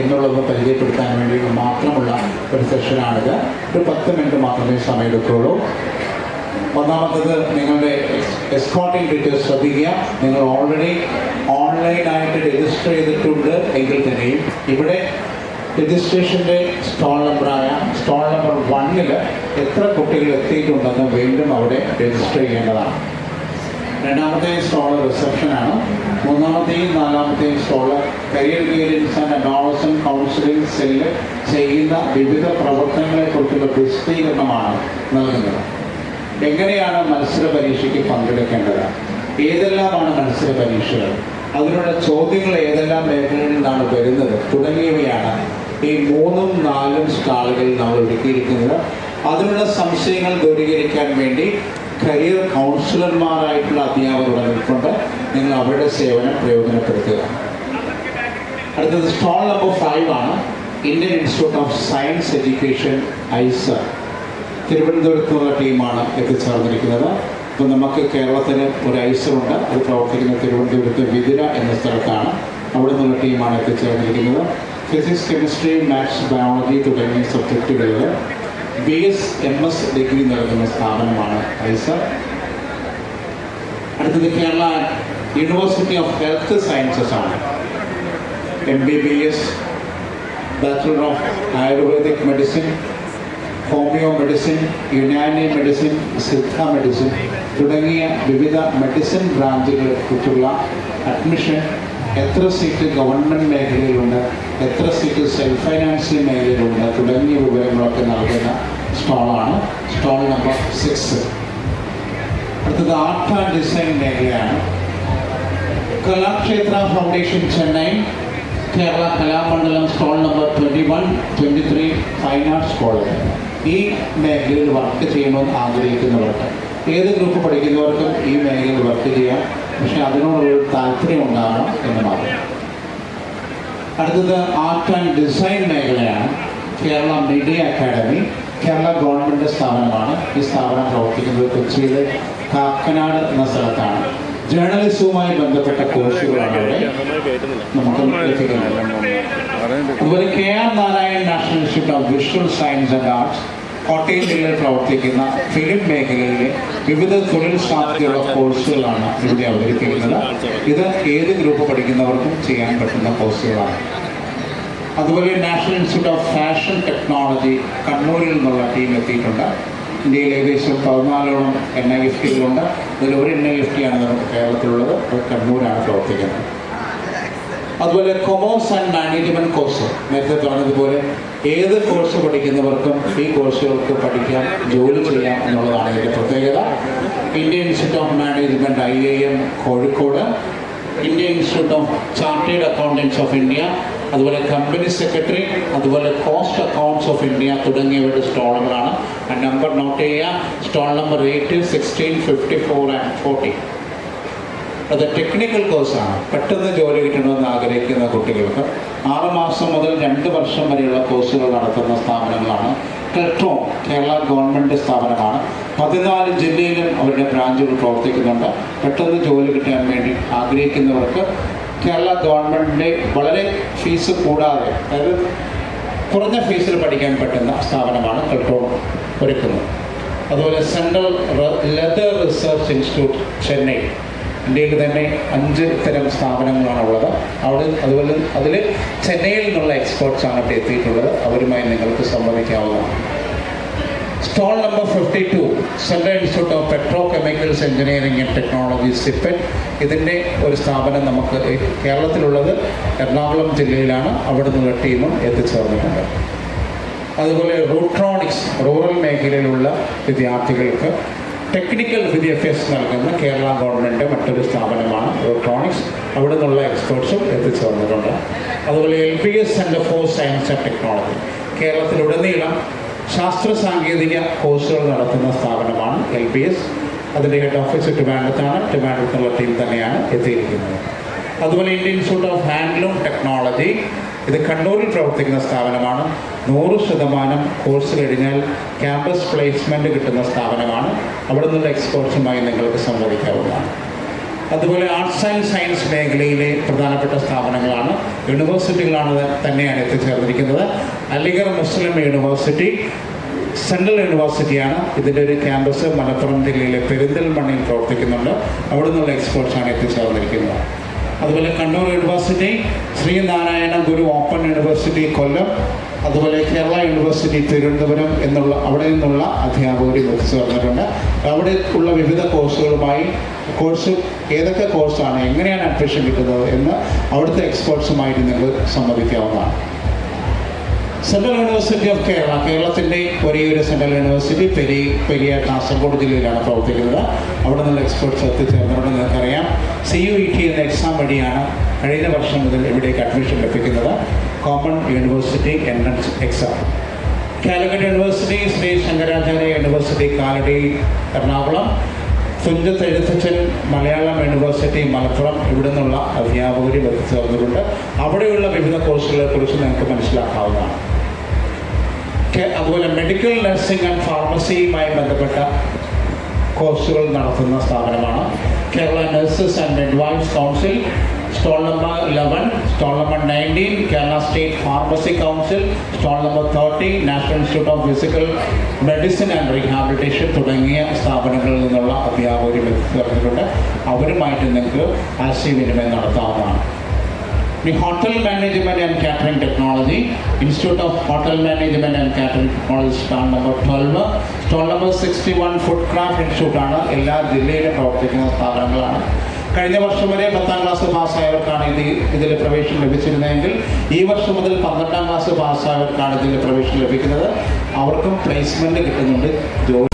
എന്നുള്ളത് പരിചയപ്പെടുത്താൻ വേണ്ടി മാത്രമുള്ള ഒരു സെഷനാണിത്. ഒരു പത്ത് മിനിറ്റ് മാത്രമേ സമയമെടുക്കുള്ളൂ. ഒന്നാമത്തത് നിങ്ങളുടെ എസ്കോട്ടിംഗ് ഡീറ്റെയിൽസ് ശ്രദ്ധിക്കുക. നിങ്ങൾ ഓൾറെഡി ഓൺലൈനായിട്ട് രജിസ്റ്റർ ചെയ്തിട്ടുണ്ട് എങ്കിൽ തന്നെയും ഇവിടെ രജിസ്ട്രേഷന്റെ സ്റ്റോൾ നമ്പറായ സ്റ്റോൾ നമ്പർ വണ്ണിൽ എത്ര കുട്ടികൾ എത്തിയിട്ടുണ്ടെന്ന് വീണ്ടും അവിടെ രജിസ്റ്റർ ചെയ്യേണ്ടതാണ്. രണ്ടാമത്തെ സ്റ്റോൾ റിസപ്ഷനാണ് മൂന്നാമത്തെയും നാലാമത്തെയും stall career guidance and adolescent counselling cell ചെയ്യുന്ന വിവിധ പ്രവർത്തനങ്ങളെക്കുറിച്ചുള്ള വിശദീകരണമാണ് നൽകുന്നത്. എങ്ങനെയാണ് മത്സര പരീക്ഷയ്ക്ക് പങ്കെടുക്കേണ്ടത്? ഏതെല്ലാമാണ് മത്സര പരീക്ഷകൾ? അതിനുള്ള ചോദ്യങ്ങൾ ഏതെല്ലാം മേഖലകളിൽ നിന്നാണ് വരുന്നത്? തുടങ്ങിയവയാണ് ഈ മൂന്നും നാലും സ്റ്റാളുകളിൽ നമ്മൾ ഒരുക്കിയിരിക്കുന്നത്. അതിനുള്ള സംശയങ്ങൾ ദൂരീകരിക്കാൻ വേണ്ടി കരിയർ കൗൺസിലർമാരായിട്ടുള്ള അധ്യാപകരുടെ നിൽക്കൊണ്ട് നിങ്ങൾ അവരുടെ സേവനം പ്രയോജനപ്പെടുത്തുക. അടുത്തത് സ്റ്റോൾ നമ്പർ ഫൈവ് ആണ്. Indian institute of science education IISER. നിന്നുള്ള ടീമാണ് എത്തിച്ചേർന്നിരിക്കുന്നത്. ഇപ്പം നമുക്ക് കേരളത്തിന് ഒരു ഐസറുണ്ട് അത് പ്രവർത്തിക്കുന്ന തിരുവനന്തപുരത്ത് വിതിര എന്ന സ്ഥലത്താണ് അവിടെ നിന്നുള്ള ടീമാണ് എത്തിച്ചേർന്നിരിക്കുന്നത്. ഫിസിക്സ് കെമിസ്ട്രി മാത്സ് ബയോളജി തുടങ്ങിയ സബ്ജക്റ്റുകളിൽ B S M S degree നൽകുന്ന സ്ഥാപനമാണ് ഐസർ അടുത്തത് Kerala university of health sciences ആണ്. M B B S bachelor of ayurvedic medicine homeo medicine Unani medicine Siddha medicine തുടങ്ങിയ വിവിധ മെഡിസിൻ ബ്രാഞ്ചുകളെ കുറിച്ചുള്ള അഡ്മിഷൻ എത്ര seat government മേഖലയിലുണ്ട് എത്ര സീറ്റ് സെൽഫ് ഫൈനാൻസിങ് മേഖലയിലുണ്ട് തുടങ്ങിയ വിവരങ്ങളൊക്കെ നൽകുന്ന സ്റ്റോളാണ്. Stall number six. അടുത്തത് ആർട്ട് ആൻഡ് ഡിസൈൻ മേഖലയാണ്. Kalakshetra foundation Chennai. Kerala Kalamandalam stall number twenty one twenty three fine arts college ഈ മേഖലയിൽ വർക്ക് ചെയ്യണമെന്ന് ആഗ്രഹിക്കുന്നവർക്ക് ഏത് ഗ്രൂപ്പ് പഠിക്കുന്നവർക്കും ഈ മേഖലയിൽ വർക്ക് ചെയ്യാം. പക്ഷെ അതിനോടൊരു താല്പര്യം ഉണ്ടാകണം എന്ന് മാത്രം. അടുത്തത് ആർട്ട് ആൻഡ് ഡിസൈൻ മേഖലയാണ്. Kerala media academy Kerala government സ്ഥാപനമാണ്. ഈ സ്ഥാപനം പ്രവർത്തിക്കുന്നത് കൊച്ചിയിലെ കാക്കനാട് എന്ന സ്ഥലത്താണ്. ജേർണലിസവുമായി ബന്ധപ്പെട്ട കോഴ്സുകളാണ് അവിടെ. നമുക്ക് ലഭിക്കുന്നത് അതുപോലെ K R Narayan national institute of visual science and arts Kottayam ജില്ലയിൽ പ്രവർത്തിക്കുന്ന ഫിലിം മേഖലയിലെ വിവിധ തൊഴിൽ സാധ്യതയുള്ള കോഴ്സുകളാണ് ഇവിടെ അവതരിപ്പിക്കുന്നത്. ഇത് ഏത് ഗ്രൂപ്പ് പഠിക്കുന്നവർക്കും ചെയ്യാൻ പറ്റുന്ന കോഴ്സുകളാണ്. അതുപോലെ national institute of fashion technology കണ്ണൂരിൽ നിന്നുള്ള ടീം എത്തിയിട്ടുണ്ട്. ഇന്ത്യയിൽ ഏകദേശം പതിനാലോളം എൻ ഐ എഫ് ടികളുണ്ട് അതിൽ ഒരു എൻ എഫ് ടിയാണ് നമുക്ക് കേരളത്തിലുള്ളത്. അത് കണ്ണൂരാണ് പ്രവർത്തിക്കുന്നത്. അതുപോലെ കൊമേഴ്സ് ആൻഡ് മാനേജ്മെന്റ് കോഴ്സ്. നേരത്തെ പറഞ്ഞതുപോലെ ഏത് കോഴ്സ് പഠിക്കുന്നവർക്കും ഈ കോഴ്സുകൾക്ക് പഠിക്കാം ജോലി ചെയ്യാം എന്നുള്ളതാണ് ഇതിന്റെ പ്രത്യേകത. Indian institute of management I A M Kozhikode. Indian institute of chartered accountants of India. അതുപോലെ കമ്പനി സെക്രട്ടറി അതുപോലെ കോസ്റ്റ് അക്കൗണ്ട്സ് ഓഫ് ഇന്ത്യ തുടങ്ങിയവരുടെ സ്റ്റോളുകളാണ് ആ നമ്പർ നോട്ട് ചെയ്യുക. Stall number eight sixteen fifty four and forty അത് technical കോഴ്സാണ് പെട്ടെന്ന് ജോലി കിട്ടണമെന്ന് ആഗ്രഹിക്കുന്ന കുട്ടികൾക്ക് ആറുമാസം മുതൽ രണ്ട് വർഷം വരെയുള്ള കോഴ്സുകൾ നടത്തുന്ന സ്ഥാപനങ്ങളാണ്. കെൽട്രോൺ കേരള ഗവൺമെന്റ് സ്ഥാപനമാണ്. പതിനാല് ജില്ലയിലും അവരുടെ ബ്രാഞ്ചുകൾ പ്രവർത്തിക്കുന്നുണ്ട്. പെട്ടെന്ന് ജോലി കിട്ടാൻ വേണ്ടി ആഗ്രഹിക്കുന്നവർക്ക് കേരള ഗവൺമെന്റിന്റെ വളരെ ഫീസ് കൂടാതെ അതായത് കുറഞ്ഞ ഫീസിൽ പഠിക്കാൻ പറ്റുന്ന സ്ഥാപനമാണ് കൾട്ടോൺ ഒരുക്കുന്നത്. അതുപോലെ central leather research institute Chennai. ഇന്ത്യയിൽ തന്നെ അഞ്ച് തരം സ്ഥാപനങ്ങളാണ് ഉള്ളത്. അവിടെ അതുപോലെ അതിൽ ചെന്നൈയിൽ നിന്നുള്ള എക്സ്പേർട്സാണ് അവിടെ എത്തിയിട്ടുള്ളത്. അവരുമായി നിങ്ങൾക്ക് സംവദിക്കാവുന്നതാണ്. Fifty two central institute of petro chemicals engineering and technology CIPET ഇതിന്റെ ഒരു സ്ഥാപനം നമുക്ക് കേരളത്തിലുള്ളത് എറണാകുളം ജില്ലയിലാണ്. അവിടെ നിന്നുള്ള ടീമും എത്തിച്ചേർന്നിട്ടുണ്ട്. അതുപോലെ റൂട്രോണിക്സ് റൂറൽ മേഖലയിലുള്ള വിദ്യാർത്ഥികൾക്ക് ടെക്നിക്കൽ വിദ്യാഭ്യാസം നൽകുന്ന കേരള ഗവൺമെന്റ് മറ്റൊരു സ്ഥാപനമാണ് ഇലക്ട്രോണിക്സ് അവിടെ നിന്നുള്ള എക്സ്പേർട്സും എത്തിച്ചേർന്നിട്ടുണ്ട്. അതുപോലെ L P S centre for science and technology കേരളത്തിലുടനീളം ശാസ്ത്ര സാങ്കേതിക കോഴ്സുകൾ നടത്തുന്ന സ്ഥാപനമാണ് എൽ ബി എസ് അതിന്റെ ഹെഡ് ഓഫീസ് ട്രിവാൻഡ്രത്താണ് ട്രിവാൻഡ്രത്തുള്ള ടീം തന്നെയാണ് എത്തിയിരിക്കുന്നത്. അതുപോലെ Indian institute of handloom technology. ഇത് കണ്ണൂരിൽ പ്രവർത്തിക്കുന്ന സ്ഥാപനമാണ്. നൂറ് ശതമാനം കോഴ്സ് കഴിഞ്ഞാൽ ക്യാമ്പസ് പ്ലേസ്മെന്റ് കിട്ടുന്ന സ്ഥാപനമാണ്. അവിടെ നിന്നുള്ള എക്സ്പേർട്സുമായി നിങ്ങൾക്ക് സംവദിക്കാവുന്നതാണ്. അതുപോലെ ആർട്സ് ആൻഡ് സയൻസ് മേഖലയിലെ പ്രധാനപ്പെട്ട സ്ഥാപനങ്ങളാണ്. യൂണിവേഴ്സിറ്റികളാണ് തന്നെയാണ് എത്തിച്ചേർന്നിരിക്കുന്നത്. അലിഗർ മുസ്ലിം യൂണിവേഴ്സിറ്റി സെൻട്രൽ യൂണിവേഴ്സിറ്റിയാണ് ഇതിന്റെ ഒരു ക്യാമ്പസ് മലപ്പുറം ജില്ലയിലെ പെരിന്തൽമണ്ണയിൽ പ്രവർത്തിക്കുന്നുണ്ട്. അവിടെ നിന്നുള്ള എക്സ്പേർട്സാണ് എത്തിച്ചേർന്നിരിക്കുന്നത്. അതുപോലെ Kannur university Sreenarayana Guru open university Kollam അതുപോലെ കേരള യൂണിവേഴ്സിറ്റി തിരുവനന്തപുരം എന്നുള്ള അവിടെ നിന്നുള്ള അധ്യാപകരും എത്തിച്ചേർന്നിട്ടുണ്ട് അവിടെ ഉള്ള വിവിധ കോഴ്സുകളുമായി കോഴ്സ് ഏതൊക്കെ കോഴ്സാണ് എങ്ങനെയാണ് അഡ്മിഷൻ കിട്ടുന്നത് എന്ന് അവിടുത്തെ എക്സ്പേർട്സുമായിട്ട് നിങ്ങൾ സംവദിക്കാവുന്നതാണ്. സെൻട്രൽ യൂണിവേഴ്സിറ്റി ഓഫ് കേരള കേരളത്തിന്റെ ഒരേ ഒരു സെൻട്രൽ യൂണിവേഴ്സിറ്റി പെരി പെരിയ കാസർഗോഡ് ജില്ലയിലാണ് പ്രവർത്തിക്കുന്നത്. അവിടെ നിന്നുള്ള എക്സ്പേർട്സ് എത്തിച്ചേർന്നിട്ടുണ്ട് നിങ്ങൾക്കറിയാം. സി യു ഇ ടി എന്ന വഴിയാണ് കഴിഞ്ഞ വർഷം മുതൽ ഇവിടേക്ക് അഡ്മിഷൻ ലഭിക്കുന്നത് common university entrance exam Calicut university Sree Shankaracharya university Kalady Ernakulam. Thunchath Ezhuthachan Malayalam university Malappuram. ഇവിടെ നിന്നുള്ള അധ്യാപകരും എത്തിച്ചേർന്നിട്ടുണ്ട് അവിടെയുള്ള വിവിധ കോഴ്സുകളെ കുറിച്ച് നിങ്ങൾക്ക് മനസ്സിലാക്കാവുന്നതാണ്. അതുപോലെ മെഡിക്കൽ നഴ്സിംഗ് ആൻഡ് ഫാർമസിയുമായി ബന്ധപ്പെട്ട കോഴ്സുകൾ നടത്തുന്ന സ്ഥാപനമാണ്. Kerala nurses and midwives council stall number eleven stall number nineteen Kerala state pharmacy council stall number thirty national institute of physical medicine and rehabilitation തുടങ്ങിയ സ്ഥാപനങ്ങളിൽ നിന്നുള്ള അധ്യാപകരും എത്തിച്ചേർന്നിട്ടുണ്ട് അവരുമായിട്ട് നിങ്ങൾക്ക് ആശയവിനിമയം നടത്താവുന്നതാണ്. The Hotel Management and Catering Technology, Institute of Hotel Management and Catering Technology, stall number 12, stall number 61 food craft ആണ്. എല്ലാ ജില്ലയിലും പ്രവർത്തിക്കുന്ന സ്ഥാപനങ്ങളാണ്. കഴിഞ്ഞ വർഷം വരെ പത്താം ക്ലാസ് പാസ്സായവർക്കാണ് ഇത് ഇതിൽ പ്രവേശനം ലഭിച്ചിരുന്നതെങ്കിൽ ഈ വർഷം മുതൽ പന്ത്രണ്ടാം ക്ലാസ് പാസ്സായവർക്കാണ് ഇതിൽ പ്രവേശനം ലഭിക്കുന്നത്. അവർക്കും പ്ലേസ്മെന്റ് കിട്ടുന്നുണ്ട്. ജോലി